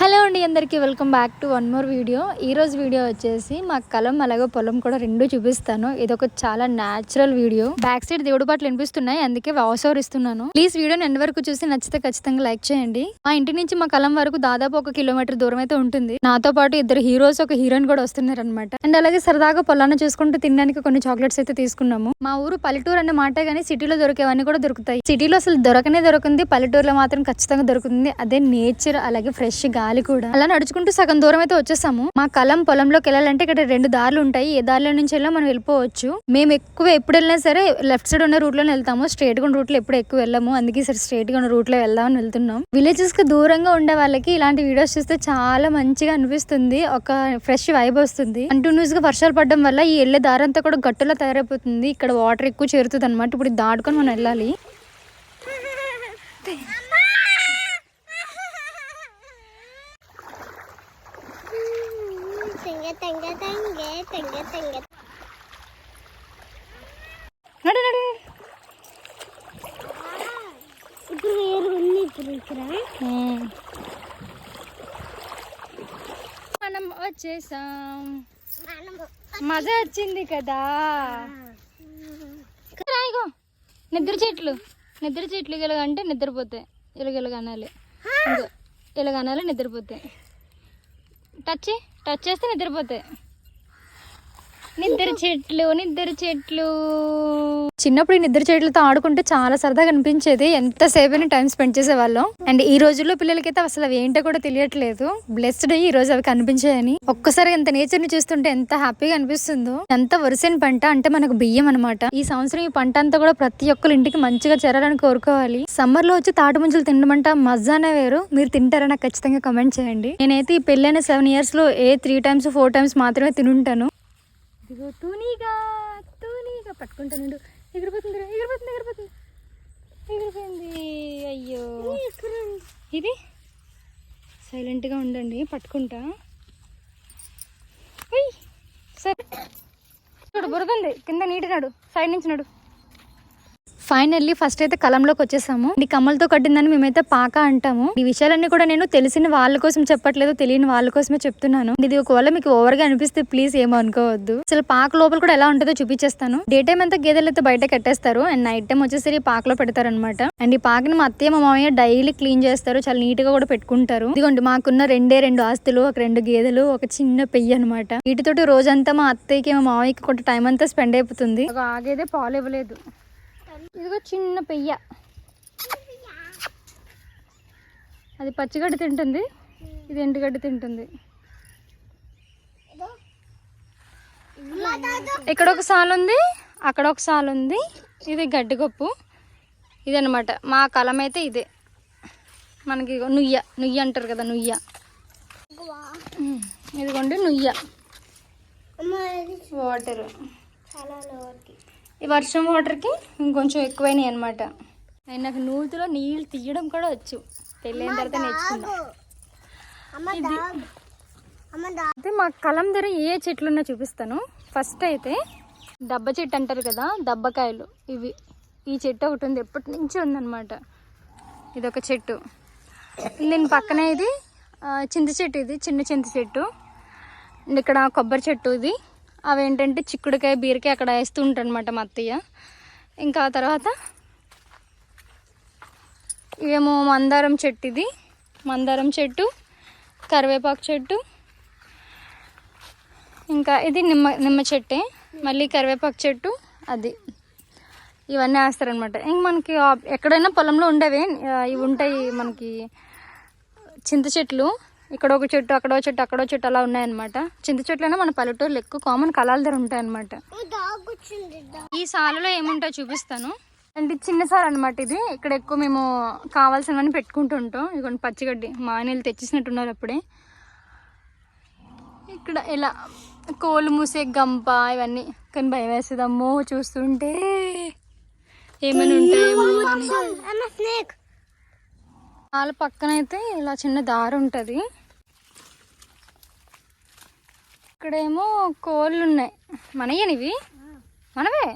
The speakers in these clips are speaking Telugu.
హలో అండి అందరికీ welcome back to one more video. ఈరోజు వీడియో వచ్చేసి మా కలం అలాగే పొలం కూడా రెండు చూపిస్తాను. ఇది ఒక చాలా న్యాచురల్ వీడియో. బ్యాక్ సైడ్ దేవుడు పాటలు వినిపిస్తున్నాయి అందుకే వాయిస్ ఓవర్ ఇస్తున్నాను. ప్లీజ్ వీడియోని ఎండ్ వరకు చూసి నచ్చితే ఖచ్చితంగా లైక్ చేయండి. మా ఇంటి నుంచి మా కలం వరకు దాదాపు ఒక కిలోమీటర్ దూరం అయితే ఉంటుంది. నాతో పాటు ఇద్దరు హీరోస్ ఒక హీరోయిన్ కూడా వస్తున్నారు అనమాట అండ్ అలాగే సరదాగా పొలాన్ని చూసుకుంటూ తినడానికి కొన్ని చాక్లెట్స్ అయితే తీసుకున్నాము. మా ఊరు పల్లెటూరు అనే మాట కానీ సిటీలో దొరికేవన్నీ కూడా దొరుకుతాయి. సిటీలో అసలు దొరకనే దొరుకుంది పల్లెటూరులో మాత్రం ఖచ్చితంగా దొరుకుతుంది. అదే నేచర్ అలాగే ఫ్రెష్ గాలి. కూడా. అలా నడుచుకుంటూ సగం దూరం అయితే వచ్చేసాము. మా కలం పొలంలోకి వెళ్ళాలంటే ఇక్కడ రెండు దారులు ఉంటాయి. ఏ దారిలో నుంచి వెళ్ళినా మనం వెళ్ళిపోవచ్చు. మేము ఎక్కువ ఎప్పుడు వెళ్ళినా సరే లెఫ్ట్ సైడ్ ఉన్న రూట్లోనే వెళ్తాము. స్ట్రేట్గా రూట్లో ఎప్పుడు ఎక్కువ వెళ్ళాము. అందుకే సరే స్ట్రేట్గా ఉన్న రూట్లో వెళ్దామని వెళ్తున్నాం. విలేజెస్కి దూరంగా ఉండే వాళ్ళకి ఇలాంటి వీడియోస్ చూస్తే చాలా మంచిగా అనిపిస్తుంది. ఒక ఫ్రెష్ వైబ్ వస్తుంది. కంటిన్యూస్గా వర్షాలు పడడం వల్ల ఈ వెళ్ళే దారి అంతా కూడా గట్టులో తయారైపోతుంది. ఇక్కడ వాటర్ ఎక్కువ చేరుతుంది అనమాట ఇప్పుడు దాటుకొని మనం వెళ్ళాలి. ఇప్పుడు వేరు ఉంది ఇప్పుడు ఇక్కడ. మనం వచ్చేసాం మజా వచ్చింది కదా రాయిగో నిద్ర చెట్లు నిద్ర చెట్లు ఇలాగంటే నిద్రపోతాయి ఇలాగ ఇలాగ అనాలి ఇదిగో ఇలాగ అనాలి నిద్రపోతాయి టచ్ టచ్ చేస్తే నిద్రపోతాయి. నిద్ర చెట్లు నిద్ర చెట్లు. చిన్నప్పుడు ఈ నిద్ర చెట్లతో ఆడుకుంటే చాలా సరదాగా అనిపించేది. ఎంతసేపు టైం స్పెండ్ చేసేవాళ్ళం. అండ్ ఈ రోజుల్లో పిల్లలకైతే అసలు అవి ఏంటో కూడా తెలియట్లేదు. బ్లెస్డ్ ఈ రోజు అవి కనిపించాయని. ఒక్కసారి ఎంత నేచర్ని చూస్తుంటే ఎంత హ్యాపీగా అనిపిస్తుందో. ఎంత వరుసైన పంట అంటే మనకు బియ్యం అనమాట ఈ సంవత్సరం ఈ పంట అంతా కూడా ప్రతి ఒక్కరి ఇంటికి మంచిగా చేరాలని కోరుకోవాలి. సమ్మర్లో వచ్చి తాటి ముంజలు తినమంట మజానే వేరు. మీరు తింటారా నాకు ఖచ్చితంగా కమెంట్ చేయండి. నేనైతే ఈ పెళ్ళైన సెవెన్ ఇయర్స్లో a three times four times మాత్రమే తినుంటాను. ఇదిగో తూనీగా తూనీగా పట్టుకుంటాను ఎగిరిపోతుంది ఎగిరిపోతుంది ఎగిరిపోతుంది. ఎగిరిపోయింది. అయ్యో. ఇది? సైలెంట్గా ఉండండి పట్టుకుంటా. సరే. చూడు బురదండి కింద నీటి నడు సైడ్ నుంచి నడు. ఫైనల్లీ ఫస్ట్ అయితే కలంలోకి వచ్చేసాము. ఈ కమ్మలతో కట్టిందని మేమైతే పాక అంటాము. ఈ విషయాలన్నీ కూడా నేను తెలిసిన వాళ్ళ కోసం చెప్పట్లేదు తెలియని వాళ్ళ కోసమే చెప్తున్నాను. ఇది ఒకవేళ మీకు ఓవర్గా అనిపిస్తే ప్లీజ్ ఏమో అనుకోవద్దు. అసలు పాక లోపల కూడా ఎలా ఉంటుందో చూపించేస్తాను. డే టైం అంతా గేదెలు అయితే బయట కట్టేస్తారు. అండ్ నైట్ టైం వచ్చేసరి పాక లో పెడతారు అనమాట అండ్ ఈ పాకని మా అత్తయ్య మా మామయ్య డైలీ క్లీన్ చేస్తారు. చాలా నీట్గా కూడా పెట్టుకుంటారు. ఇదిగోండి మాకున్న రెండే రెండు ఆస్తులు ఒక రెండు గేదెలు ఒక చిన్న పెయ్యి అనమాట వీటితోటి రోజంతా మా అత్తయ్యకి మా మామయ్యకి కొంత టైం అంతా స్పెండ్ అయిపోతుంది. ఆగేదే పాలు ఇవ్వలేదు. ఇదిగో చిన్న పెయ్య. అది పచ్చిగడ్డి తింటుంది. ఇది ఎండుగడ్డి తింటుంది. ఇక్కడ ఒక సాల్ ఉంది అక్కడ ఒక సాల్ ఉంది. ఇది గడ్డి గొప్పు. ఇదనమాట మా కలం అయితే ఇదే. మనకి నుయ్య. నుయ్య అంటారు కదా నుయ్య. ఇదిగోండి నుయ్య. వాటర్ ఈ వర్షం వాటర్కి ఇంకొంచెం ఎక్కువైనాయి అనమాట అండ్ నాకు నూతిలో నీళ్ళు తీయడం కూడా వచ్చు. పెళ్ళైన తర్వాత నేర్చుకున్నా అయితే మా కలం ధర ఏ చెట్లు ఉన్నా చూపిస్తాను. ఫస్ట్ అయితే దబ్బ చెట్టు అంటారు కదా దబ్బకాయలు. ఇవి ఈ చెట్టు ఒకటి ఉంది ఎప్పటి నుంచి ఉందన్నమాట. ఇది ఒక చెట్టు. దీని పక్కనే ఇది చింత చెట్టు ఇది చిన్న చింత చెట్టు. ఇక్కడ కొబ్బరి చెట్టు ఇది. అవేంటంటే చిక్కుడుకాయ బీరకాయ అక్కడ వేస్తూ ఉంటానమాట మా అత్తయ్య. ఇంకా ఆ తర్వాత ఇవేమో మందారం చెట్టు ఇది మందారం చెట్టు కరివేపాకు చెట్టు. ఇంకా ఇది నిమ్మ నిమ్మ చెట్టే. మళ్ళీ కరివేపాకు చెట్టు అది. ఇవన్నీ వేస్తారనమాట ఇంక మనకి ఎక్కడైనా పొలంలో ఉండేవి. ఇవి ఉంటాయి మనకి చింత చెట్లు. ఇక్కడ ఒక చెట్టు అక్కడ చెట్టు అక్కడ చెట్టు అలా ఉన్నాయన్నమాట. చింత చెట్లైనా మన పల్లెటూరులో ఎక్కువ కామన్ కళాల దగ్గర ఉంటాయన్నమాట. ఈ సాలులో ఏముంటాయో చూపిస్తాను. అంటే చిన్న సార్ అనమాట ఇది. ఇక్కడ ఎక్కువ మేము కావాల్సినవన్నీ పెట్టుకుంటూ ఉంటాం ఇదిగోండి పచ్చిగడ్డి. మా ఆయన తెచ్చేసినట్టున్నారు అప్పుడే. ఇక్కడ ఇలా కోళ్ళు మూసే గంప ఇవన్నీ. కానీ భయం వేస్తుంది. అమ్మో చూస్తుంటే ఏమైనా ఉంటాయేమో స్నేక్ వాళ్ళ పక్కన అయితే ఇలా చిన్న దారి ఉంటుంది. ఇక్కడేమో కోళ్ళు ఉన్నాయి మనయ్యనివి? మనవే?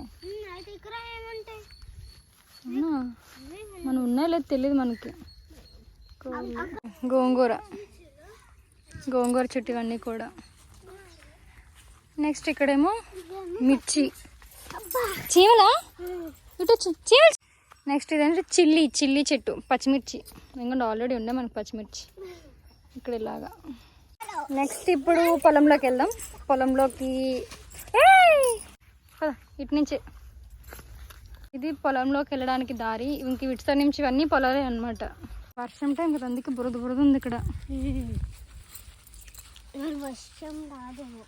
మనం ఉన్నాయో లేదు తెలియదు మనకి. గోంగూర. గోంగూర చెట్టు ఇవన్నీ కూడా. నెక్స్ట్ ఇక్కడేమో మిర్చి. చీమలా? ఇటు వచ్చి చీమలు నెక్స్ట్ ఇదేంటే? చిల్లీ చిల్లీ చెట్టు పచ్చిమిర్చి. ఎందుకంటే ఆల్రెడీ ఉండే మనకు పచ్చిమిర్చి. ఇక్కడ ఇలాగా. నెక్స్ట్ ఇప్పుడు పొలంలోకి వెళ్దాం. పొలంలోకి ఇటు నుంచి. ఇది పొలంలోకి వెళ్ళడానికి దారి. ఇంక ఇటు సైడ్ నుంచి ఇవన్నీ పొలాలే అనమాట వర్షం టైం కదా అందుకే బురద బురద ఉంది ఇక్కడ. వర్షం రాదేమో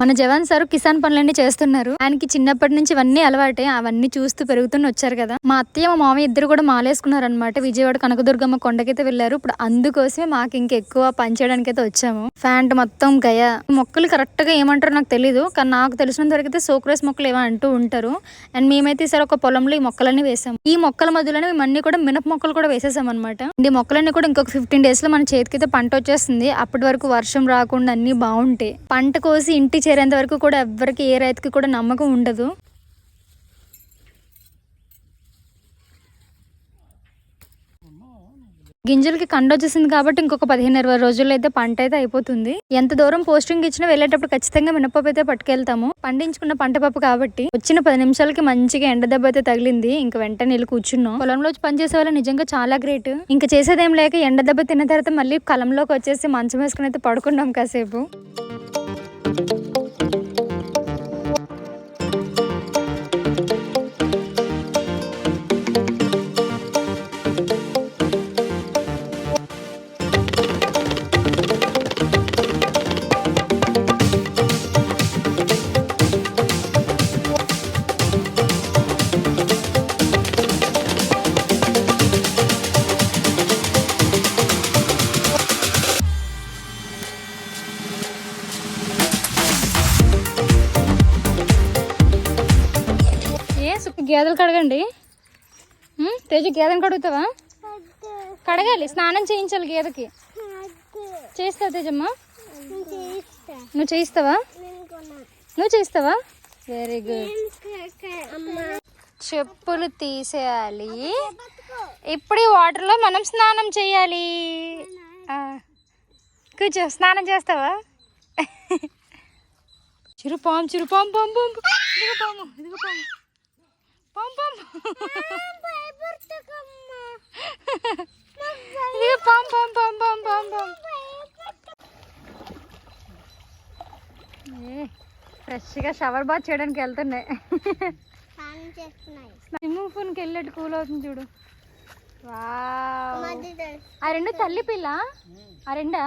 మన జవాన్ సార్ కిసాన్ పనులన్నీ చేస్తున్నారు. ఆయనకి చిన్నప్పటి నుంచి ఇవన్నీ అలవాటే అవన్నీ చూస్తూ పెరుగుతూ వచ్చారు కదా. మా అత్తయ్య మా మామయ్య ఇద్దరు కూడా మాలేసుకున్నారు అనమాట విజయవాడ కనకదుర్గమ్మ కొండకైతే వెళ్ళారు. ఇప్పుడు అందుకోసమే మాకు ఇంకెక్కువ పని చేయడానికి అయితే వచ్చాము. ఫ్యాంట్ మొత్తం గయ. మొక్కలు కరెక్ట్గా ఏమంటారో నాకు తెలియదు కానీ నాకు తెలిసినంత వరకు అయితే సోక్రేస్ మొక్కలు ఏమో అంటూ ఉంటారు. అండ్ మేమైతే ఈసారి ఒక పొలంలో ఈ మొక్కలన్నీ వేసాము ఈ మొక్కల మధ్యలోనే మేము అన్ని కూడా మినప మొక్కలు కూడా వేసేసాం అనమాట ఈ మొక్కలన్నీ కూడా ఇంకొక ఫిఫ్టీన్ డేస్లో మన చేతికైతే పంట వచ్చేస్తుంది. అప్పటి వరకు వర్షం రాకుండా అన్ని బాగుంటాయి పంట కోసి ఇంటి చేరేంత వరకు కూడా ఎవ్వరికి ఏ రైతుకి కూడా నమ్మకం ఉండదు. గింజలకి కండ వచ్చేసింది కాబట్టి ఇంకొక పదిహేను ఇరవై రోజుల్లో అయితే పంట అయితే అయిపోతుంది. ఎంత దూరం పోస్టింగ్ ఇచ్చినా వెళ్ళేటప్పుడు ఖచ్చితంగా మినపప్పు అయితే పట్టుకెళ్తాము. పండించుకున్న పంట పప్పు కాబట్టి వచ్చిన పది నిమిషాలకి మంచిగా ఎండ దెబ్బ అయితే తగిలింది. ఇంకా వెంటనే వెళ్ళి కూర్చున్నాం. పొలంలో వచ్చి పని చేసే వాళ్ళు నిజంగా చాలా గ్రేట్ ఇంకా చేసేదేం లేక ఎండ దెబ్బ తిన్న తర్వాత మళ్ళీ కలంలోకి వచ్చేసి మంచం వేసుకుని అయితే పడుకున్నాం కాసేపు. గేదెలు కడగండి. తేజు తేజ కడుగుతావా? కడగాలి స్నానం చేయించాలి గేదెకి. చేస్తావా తేజమ్మ? నువ్వు చేయిస్తావా? నువ్వు చేయిస్తావా? వెరీ గుడ్ చెప్పులు తీసేయాలి. ఇప్పుడు ఈ వాటర్లో మనం స్నానం చేయాలి. కూర్చో స్నానం చేస్తావా? చిరుపాము చిరుపాము పాము పాము ఇదిగో పాము ఇదిగో పాము. పాము పాము ఏ, ఫ్రెష్గా షవర్ బాత్ చేయడానికి వెళ్తున్నాయి. స్విమ్మింగ్ పూల్కి వెళ్ళేట్టు కూల్ అవుతుంది చూడు. ఆ రెండు తల్లి పిల్ల? ఆ రెండా?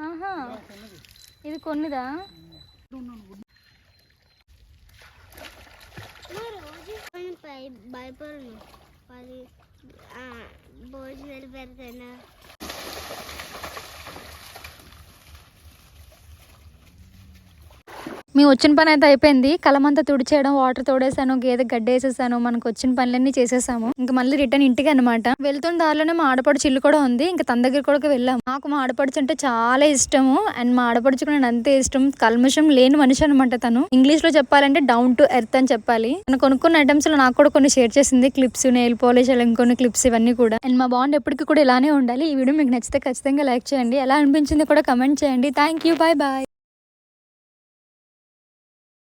ఆహా. ఇది కొన్నిదా మా రోజు నేను భయ- భయపడను అది భోజనాలు పెడతాను. మేము వచ్చిన పని అయితే అయిపోయింది. కలమంతా తుడిచేయడం వాటర్ తోడేసాను గేదె గడ్డేసేసాను మనకు వచ్చిన పనులన్నీ చేసేసాము. ఇంకా మళ్ళీ రిటర్న్ ఇంటికి అనమాట వెళ్తున్న దారిలోనే మా ఆడపడుచు ఇల్లు కూడా ఉంది. ఇంకా తన దగ్గర కూడా వెళ్ళాము నాకు మా ఆడపడుచు అంటే చాలా ఇష్టము. అండ్ మా ఆడపడుచుకు నేను అంతే ఇష్టం. కల్మషం లేని మనిషి అనమాట తను. ఇంగ్లీష్లో చెప్పాలంటే డౌన్ టు ఎర్త్ అని చెప్పాలి. తను కొనుక్కున్న ఐటమ్స్లో నాకు కూడా కొన్ని షేర్ చేసింది. క్లిప్స్ నెయిల్ పాలిష్ అలా ఇంకొన్ని క్లిప్స్ ఇవన్నీ కూడా. అండ్ మా బాండ్ ఎప్పటికీ కూడా ఇలానే ఉండాలి. ఈ వీడియో మీకు నచ్చితే ఖచ్చితంగా లైక్ చేయండి. ఎలా అనిపించింది కూడా కమెంట్ చేయండి. Thank you bye bye